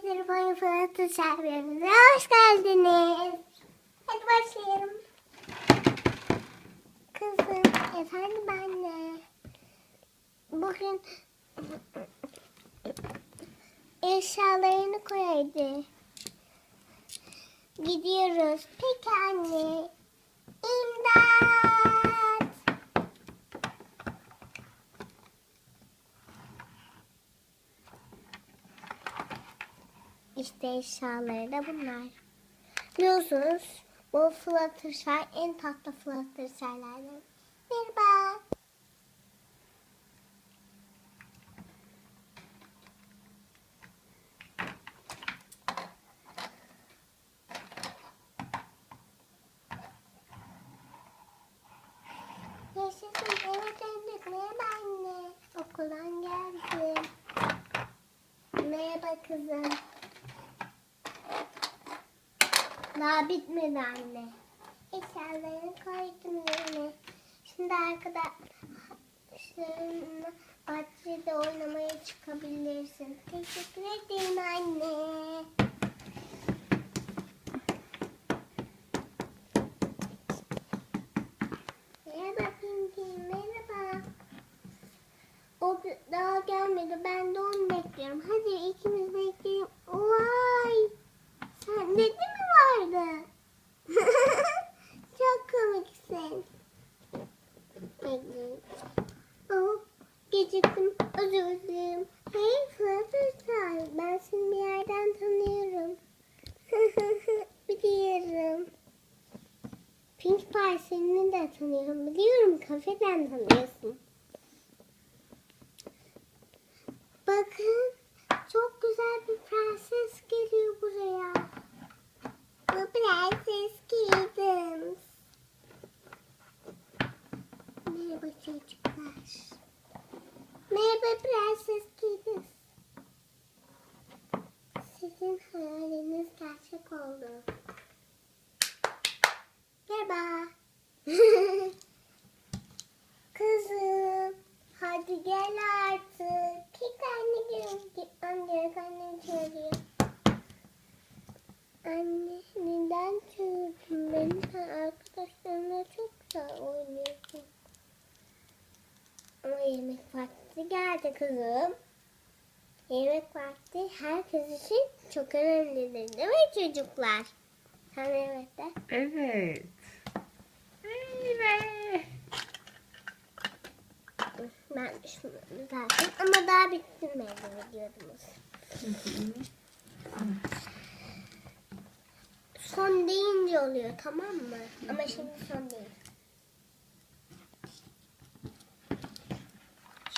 telefon fırlatı serverimize hoş geldiniz. Hadi başlayalım. Kızım, efendim anne. Bugün eşyalarını koyaydı. Gidiyoruz. Peki anne. İmdat. İşte eşyaları da bunlar. Biliyorsunuz bu Fluttershy en tatlı Fluttershy'lerden. Merhaba. Yaşasın eve döndük. Merhaba anne. Okuldan geldim. Merhaba kızım. Daha bitmedi anne. Eşyalarını koydum yerine. Şimdi arkadaşlarınla bahçede oynamaya çıkabilirsin. Teşekkür ederim anne. Merhaba Pinky, merhaba. O daha gelmedi. Ben de onu bekliyorum. Hadi ikimiz bekleyelim. Vay! Sende de mi vardı? Çok komiksin. Bekleyin. Oh, geciktim. Özür dilerim. Hey Fluttershy, ben seni bir yerden tanıyorum. Biliyorum. Pink Pie seni de tanıyorum. Biliyorum kafeden tanıyorsun. Bakın çok güzel bir prenses geliyor buraya. Bu prenses Kittens. Merhaba çocuklar. Merhaba prenses Kittens. Sizin hayaliniz gerçek oldu. Merhaba. Kızım. Hadi gel artık. Git anne gel. Gitmem gerek annem çağırıyor. Anne neden çağırdın beni? Sen arkadaşlarımla çok güzel oynuyorsun. Ama yemek vakti geldi kızım. Yemek vakti herkes için çok önemlidir değil mi çocuklar? Sen evet de. Evet. Zaten ama daha bitirmedi videomuz. Son deyince oluyor tamam mı? Ama şimdi son değil.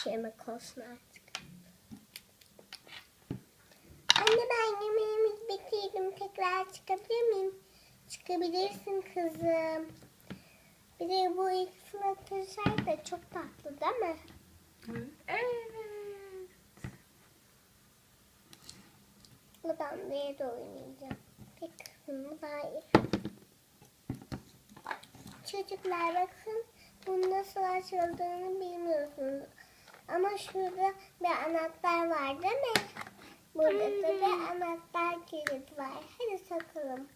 Şu yemek olsun artık. Anne ben yemeğimizi bitirdim. Tekrar çıkabilir miyim? Çıkabilirsin kızım. Bir de bu ilk Fluttershy de çok tatlı değil mi? Evet. Buradan bir de oynayacağım. Tek kısmı daha iyi. Çocuklar bakın bunu nasıl açıldığını bilmiyorsunuz. Ama şurada bir anahtar var değil mi? Burada da bir anahtar kilit var. Hadi sokalım.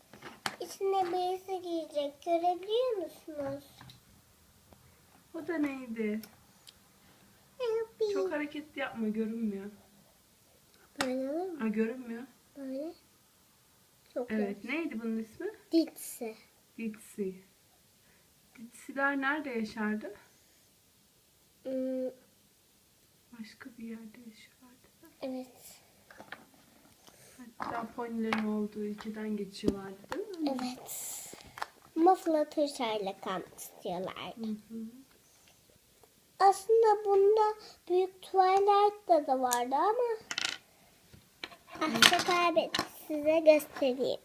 İçine birisi girecek. Görebiliyor musunuz? O da neydi? Çok hareket yapma görünmüyor. Böyle olur mu? Ha görünmüyor. Böyle. Çok Evet. Neydi bunun ismi? iyi. Ditsi. Ditsy. Ditsy'ler nerede yaşardı? Hmm, Başka bir yerde yaşardı. evet. Hatta ponilerin olduğu ülkeden geçiyorlardı değil mi? Evet. Ama Fluttershy'le kalmak istiyorlar. Hı hı. Aslında bunda büyük Twilight'ta da vardı ama ah çok kaybettim. Size göstereyim.